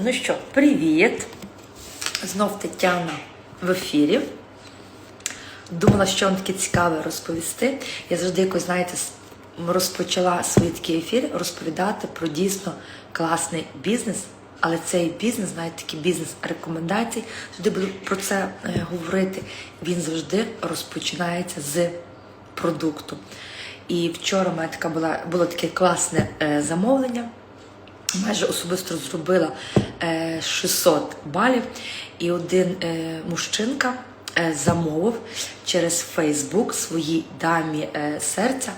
Ну що, привіт! Знов Тетяна в ефірі. Думала, що вам таке цікаве розповісти. Я завжди якось, знаєте, розпочала свої такі ефіри розповідати про дійсно класний бізнес. Але цей бізнес, знаєте, такий бізнес рекомендацій. Завжди буду про це е, говорити. Він завжди розпочинається з продукту. І вчора у мене така була, було таке класне е, замовлення майже особисто зробила е, 600 балів, і один е, мужчинка е, замовив через Фейсбук своїй дамі е, серця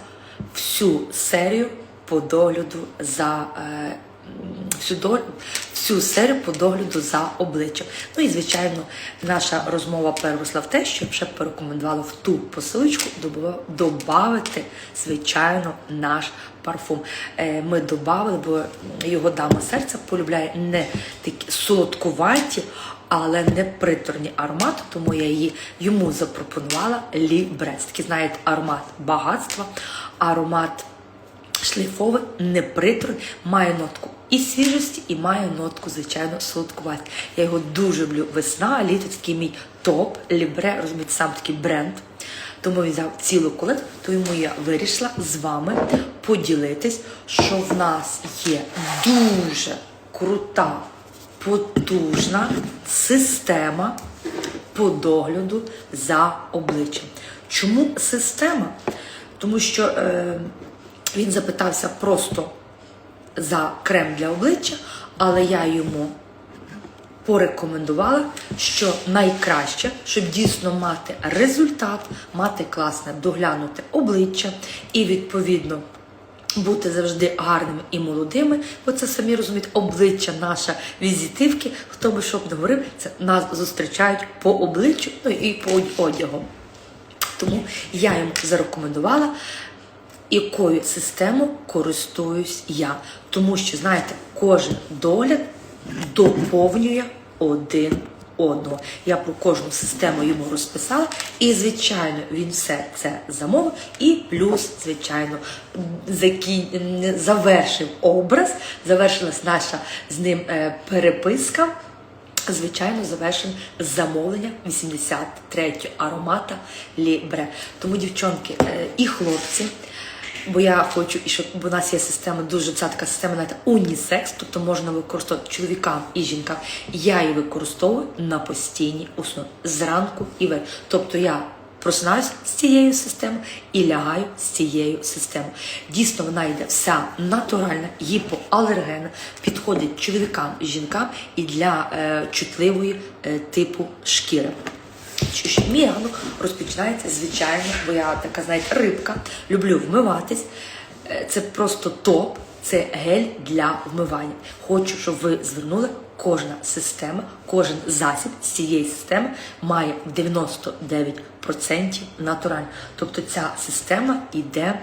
всю серію по догляду за. Всю, до, всю серію по догляду за обличчям. Ну і звичайно, наша розмова переросла в те, що я вже порекомендувала в ту посилочку додати, звичайно, наш парфум. Е, Ми додали, бо його дама серця полюбляє не такі солодкуваті, але не приторні аромати, тому я її йому запропонувала Лібрес. Такий, знаєте, аромат багатства, аромат шлейфовий, неприторний, має нотку і свіжості, і має нотку, звичайно, солодкуваті. Я його дуже люблю. Весна, літо такий мій топ, лібре, розумієте, сам такий бренд. Тому він взяв цілу колекцію, тому я вирішила з вами поділитись, що в нас є дуже крута, потужна система по догляду за обличчям. Чому система? Тому що е, він запитався просто за крем для обличчя, але я йому порекомендувала, що найкраще, щоб дійсно мати результат, мати класне доглянуте обличчя і відповідно. Бути завжди гарними і молодими, бо це самі розуміють обличчя наша візитивки. Хто би що б не говорив, це нас зустрічають по обличчю, ну і по одягу. Тому я йому зарекомендувала, якою системою користуюсь я. Тому що, знаєте, кожен догляд доповнює один одного. Я про кожну систему йому розписала, і, звичайно, він все це замовив. І плюс, звичайно, завершив образ, завершилась наша з ним е, переписка. Звичайно, завершимо замовлення 83 аромата Лібре. Тому, дівчонки е, і хлопці, бо я хочу, і щоб у нас є система, дуже ця така система знаєте, унісекс, тобто можна використовувати чоловікам і жінкам. Я її використовую на постійній основі зранку і ввечері. Тобто я просинаюся з цією системою і лягаю з цією системою. Дійсно, вона йде вся натуральна, гіпоалергенна, підходить чоловікам і жінкам і для е, чутливої е, типу шкіри. Що мій ранок розпочинається, звичайно, бо я така, знаєте, рибка, люблю вмиватись. Е, Це просто топ, це гель для вмивання. Хочу, щоб ви звернули, кожна система, кожен засіб з цієї системи має 99% натурально. Тобто ця система йде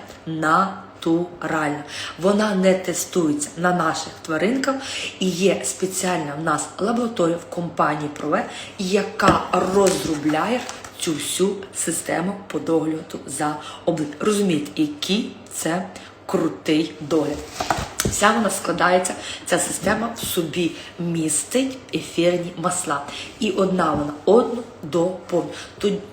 натурально. Вона не тестується на наших тваринках і є спеціальна в нас лабораторія в компанії Прове, яка розробляє цю всю систему по догляду за обличчям. Розумієте, який це крутий догляд. Вся вона складається, ця система в собі містить ефірні масла. І одна вона одну доповнює.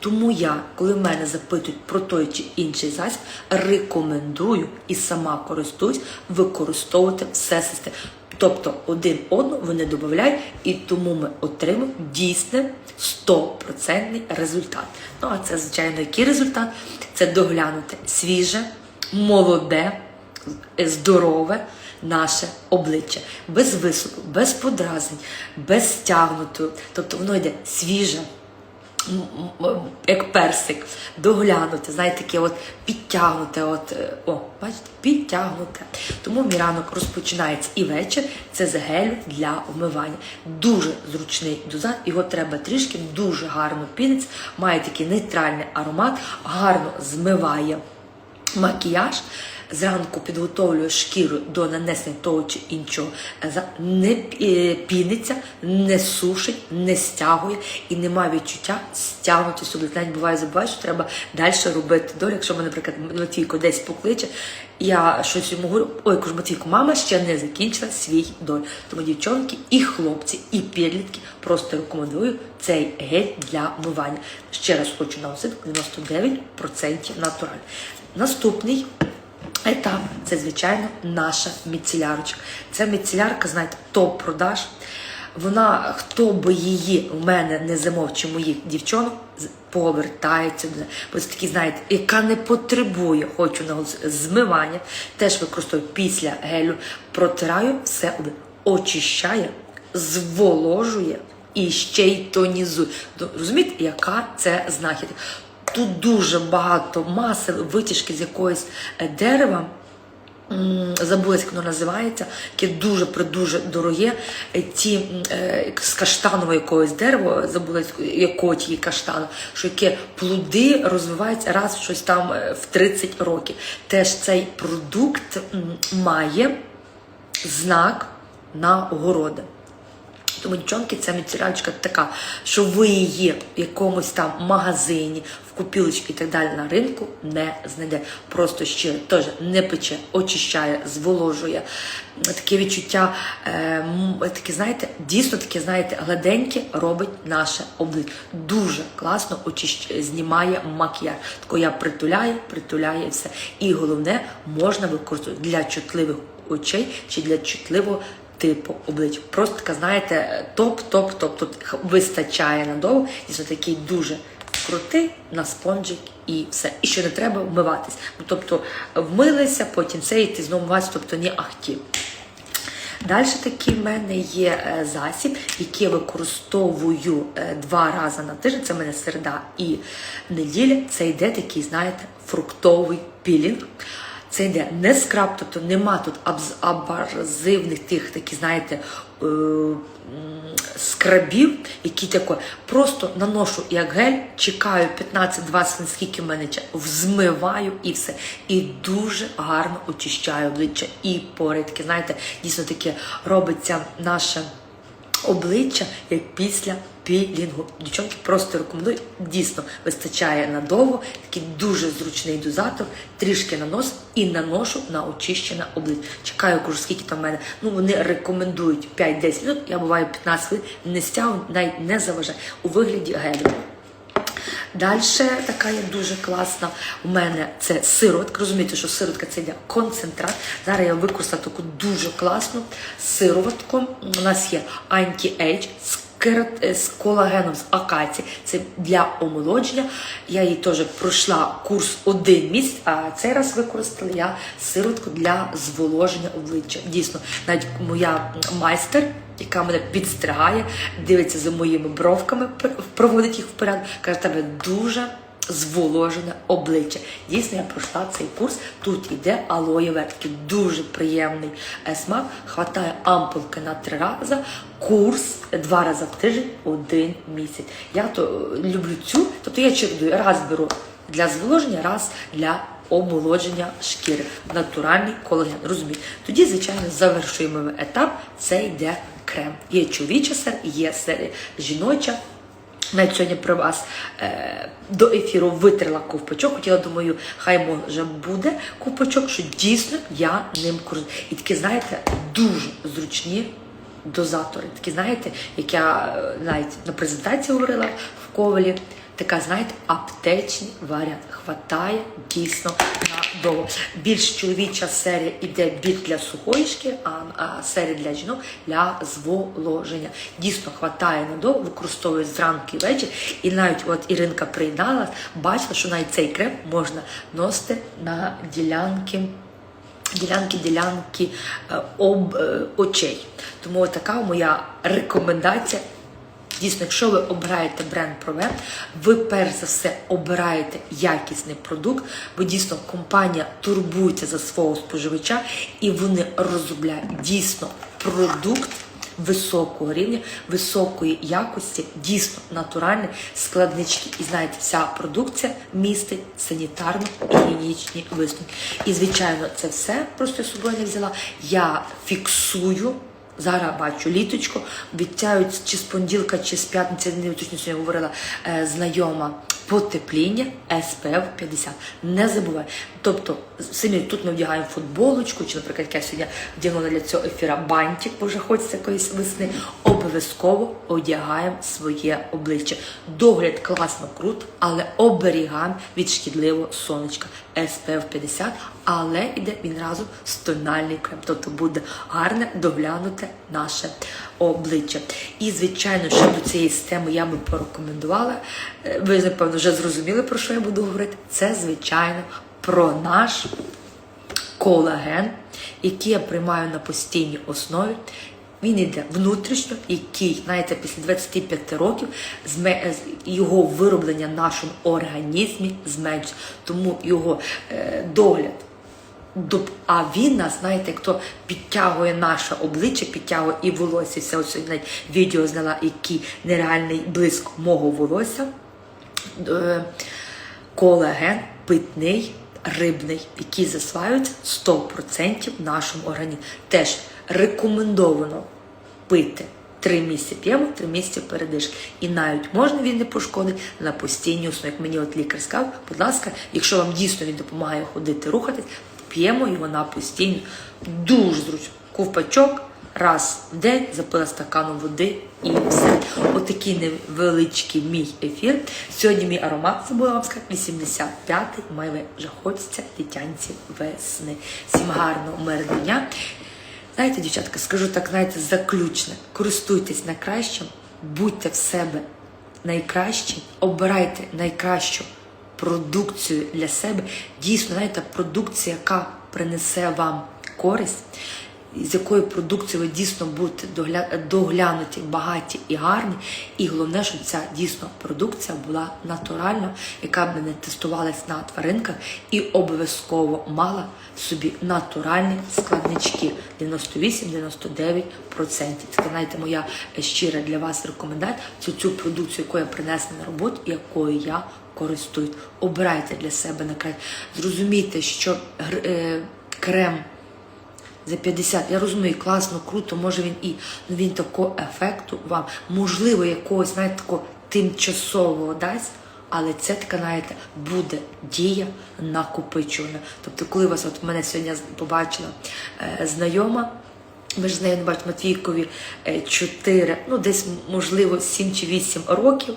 Тому я, коли мене запитують про той чи інший засіб, рекомендую і сама користуюсь використовувати все систему. Тобто один одну вони додають, і тому ми отримуємо дійсний 100% результат. Ну а це, звичайно, який результат? Це доглянути свіже, молоде, здорове наше обличчя, без висоху, без подразнень, без стягнутого. Тобто воно йде свіже, як персик, доглянуте, знаєте, таке от підтягнуте, от, е, о, бачите, підтягнуте. Тому мій ранок розпочинається і вечір. Це з гелю для вмивання. Дуже зручний дозат, його треба трішки, дуже гарно пінець, має такий нейтральний аромат, гарно змиває макіяж. зранку підготовлює шкіру до нанесення того чи іншого, не е, піниться, не сушить, не стягує і немає відчуття стягнути сюди. Навіть буває, забуваю, що треба далі робити долю. Якщо мене, наприклад, Матвійко десь покличе, я щось йому говорю, ой, кажу, мама ще не закінчила свій доль. Тому дівчонки і хлопці, і підлітки просто рекомендую цей гель для вмивання. Ще раз хочу наголосити, 99% натуральний. Наступний етап це, звичайно, наша міцелярочка. Ця міцелярка, знаєте, топ-продаж. Вона, хто би її у мене не замов, чи моїх дівчонок, повертається до неї. Ось такі, знаєте, яка не потребує, хочу наголосити, змивання, теж використовую після гелю, протираю все, очищає, зволожує і ще й тонізує. Розумієте, яка це знахідка? Тут дуже багато масел, витяжки з якогось е, дерева. Воно називається, яке дуже дуже дороге. Е, Ті е, з каштанового якогось дерева, забула якого тієї каштану, що яке плоди розвиваються раз в щось там е, в 30 років. Теж цей продукт має знак на нагороди. Тому, дівчонки, ця міцеряльчика така, що ви її в якомусь там магазині, в купілочці і так далі на ринку не знайде. Просто ще теж не пече, очищає, зволожує. Таке відчуття, е, таке, знаєте, дійсно таке, знаєте, гладеньке робить наше обличчя. Дуже класно очищ... знімає макіяж. Тако я притуляю, притуляю і все. І головне, можна використовувати для чутливих очей чи для чутливого типу обличчя. Просто така, знаєте, топ-топ-топ. Тут вистачає надовго. Дійсно такий дуже крутий на спонжик і все. І що не треба вмиватись. Ну, Тобто вмилися, потім це і ти знову вмиватися, тобто не ахті. Далі такий в мене є е, засіб, який я використовую е, два рази на тиждень. Це в мене середа і неділя. Це йде такий, знаєте, фруктовий пілінг. Це йде не скраб, тобто нема тут абразивних тих, такі, знаєте, е, скрабів, які тако. Просто наношу як гель, чекаю 15-20 хвилин, скільки в мене взмиваю і все. І дуже гарно очищаю обличчя і пори. Таке, знаєте, дійсно таке робиться наше обличчя як після пілінгу. Дівчонки просто рекомендую. Дійсно вистачає надовго, такий дуже зручний дозатор, трішки нанос і наношу на очищене обличчя. Чекаю, кажу, скільки там в мене. Ну вони рекомендують 5-10 минут. Я буваю 15 хвилин, не стягну, навіть не заважаю у вигляді гелю. Далі така є дуже класна. У мене це сиротка. Розумієте, що сиротка це йде концентрат. Зараз я використала таку дуже класну сироватку. У нас є анті-ейдж з е, з колагеном з акації. Це для омолодження. Я її теж пройшла курс один місяць, а цей раз використала я сироватку для зволоження обличчя. Дійсно, навіть моя майстер яка мене підстригає, дивиться за моїми бровками, пр- проводить їх в порядок, каже, тебе дуже зволожене обличчя. Дійсно, я пройшла цей курс. Тут іде алоє вера, такий дуже приємний е, смак. Хватає ампулки на три рази. Курс два рази в тиждень, один місяць. Я то е, люблю цю, тобто я чередую, раз беру для зволоження, раз для омолодження шкіри. Натуральний колаген. Розумієте? Тоді, звичайно, завершуємо етап. Це йде крем. Є чоловіча серія, є серія жіноча. Навіть сьогодні при вас е, до ефіру витерла ковпачок. Хотіла, думаю, хай може буде ковпачок, що дійсно я ним користуюсь. І такі, знаєте, дуже зручні дозатори. Такі, знаєте, як я е, навіть на презентації говорила в ковалі. Така, знаєте, аптечний варіант. Хватає дійсно надовго. Більш чоловіча серія іде більш для сухої шкіри, а, серія для жінок для зволоження. Дійсно хватає надовго, використовую зранку і ввечері. І навіть от Іринка приєдналась, бачила, що навіть цей крем можна носити на ділянки ділянки, ділянки е, об е, очей. Тому така моя рекомендація. Дійсно, якщо ви обираєте бренд Провен, ви перш за все обираєте якісний продукт, бо дійсно компанія турбується за свого споживача і вони розробляють дійсно продукт високого рівня, високої якості, дійсно натуральні складнички. І знаєте, вся продукція містить санітарно-гігієнічні висновки. І, звичайно, це все просто собою не взяла. Я фіксую. Зараз бачу літочко, обіцяють чи з понеділка, чи з п'ятниці, не точно сьогодні говорила е, знайома потепління SPF 50. Не забувай. Тобто, самі тут ми вдягаємо футболочку, чи, наприклад, я сьогодні вдягнула для цього ефіра бантик, бо вже хочеться якоїсь весни. Обов'язково одягаємо своє обличчя. Догляд класно круто, але оберігаємо від шкідливого сонечка. SPF 50, але йде він разом з тональний крем. Тобто буде гарне доглянуте наше обличчя. І, звичайно, ще до цієї системи я би порекомендувала. е, Ви, напевно, вже зрозуміли, про що я буду говорити. Це, звичайно, про наш колаген, який я приймаю на постійній основі. Він йде внутрішньо, який, знаєте, після 25 років його вироблення в нашому організмі зменшується. Тому його е, догляд. А він нас, знаєте, як то підтягує наше обличчя, підтягує і волосся. Все ось відео зняла, який нереальний блиск мого волосся. Е, колаген питний, рибний, який засваюється 100% в нашому організмі. Теж рекомендовано пити. Три місяці п'ємо, три місяці передишки. І навіть можна він не пошкодить на постійній основі. Як мені от лікар сказав, будь ласка, якщо вам дійсно він допомагає ходити, рухатись, п'ємо його на постійно. Дуже зручно. Ковпачок, раз в день запила стаканом води і все. Отакий невеличкий мій ефір. Сьогодні мій аромат забула вам сказати 85-й. Має вже хочеться дитянці весни. Всім гарного мирного дня. Знаєте, дівчатка, скажу так, знаєте, заключне. Користуйтесь найкращим, будьте в себе найкращі, обирайте найкращу продукцію для себе. Дійсно, знаєте, продукція, яка принесе вам користь, з якою продукцією ви дійсно будете доглянуті, багаті і гарні. І головне, щоб ця дійсно продукція була натуральна, яка б не тестувалась на тваринках, і обов'язково мала в собі натуральні складнички 98-99%. Це знаєте, моя щира для вас рекомендація цю цю продукцію, яку я принесла на роботу, якою я користуюсь. Обирайте для себе на край. Зрозумійте, що е, крем за 50. Я розумію, класно, круто, може він і ну він такого ефекту вам, можливо, якогось, знаєте, такого тимчасового дасть. Але це така, знаєте, буде дія накопичувана. Тобто, коли вас, от мене сьогодні побачила е, знайома, ми ж з нею не бачимо Матвійкові 4, ну десь, можливо, 7 чи 8 років.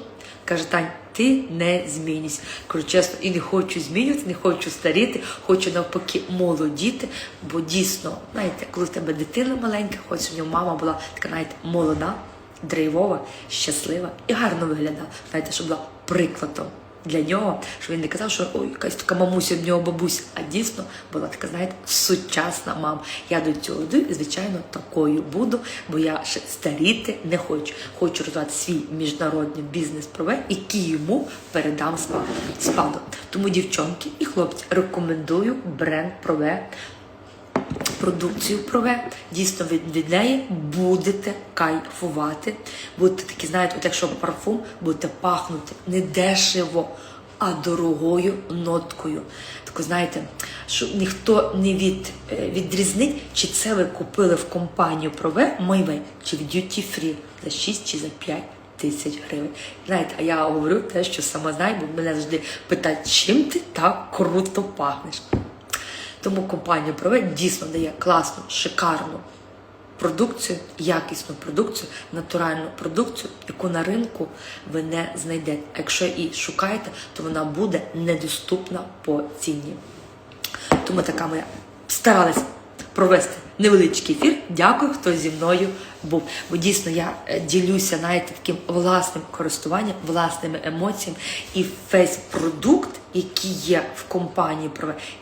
Каже, Тань, ти не змінюсь. Кажу, чесно, і не хочу змінювати, не хочу старіти, хочу навпаки молодіти. Бо дійсно, знаєте, коли в тебе дитина маленька, хоч у нього мама була така, знаєте, молода, драйвова, щаслива і гарно виглядала. Знаєте, щоб була прикладом для нього, що він не казав, що ой, якась така мамуся в нього бабуся, а дійсно була така, знаєте, сучасна мама. Я до цього йду і, звичайно, такою буду, бо я ще старіти не хочу. Хочу розвивати свій міжнародний бізнес прове, який йому передам спаду. Тому, дівчонки і хлопці, рекомендую бренд Прове продукцію прове. Дійсно, від, від неї будете кайфувати. Будете такі, знаєте, от якщо парфум, будете пахнути не дешево, а дорогою ноткою. Таку, знаєте, що ніхто не від, е, відрізнить, чи це ви купили в компанію Прове Майвей, чи в Duty Free за 6 чи за 5 тисяч гривень. Знаєте, а я говорю те, що сама знаю, бо мене завжди питають, чим ти так круто пахнеш. Тому компанія Провед дійсно дає класну, шикарну продукцію, якісну продукцію, натуральну продукцію, яку на ринку ви не знайдете. А якщо і шукаєте, то вона буде недоступна по ціні. Тому така моя старалась провести невеличкий ефір. Дякую, хто зі мною був. Бо дійсно я е, ділюся знаєте, таким власним користуванням, власними емоціями. І весь продукт, який є в компанії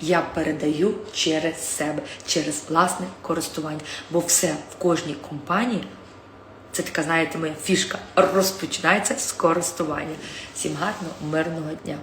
я передаю через себе, через власне користування. Бо все в кожній компанії. Це така, знаєте, моя фішка розпочинається з користування. Всім гарного, мирного дня!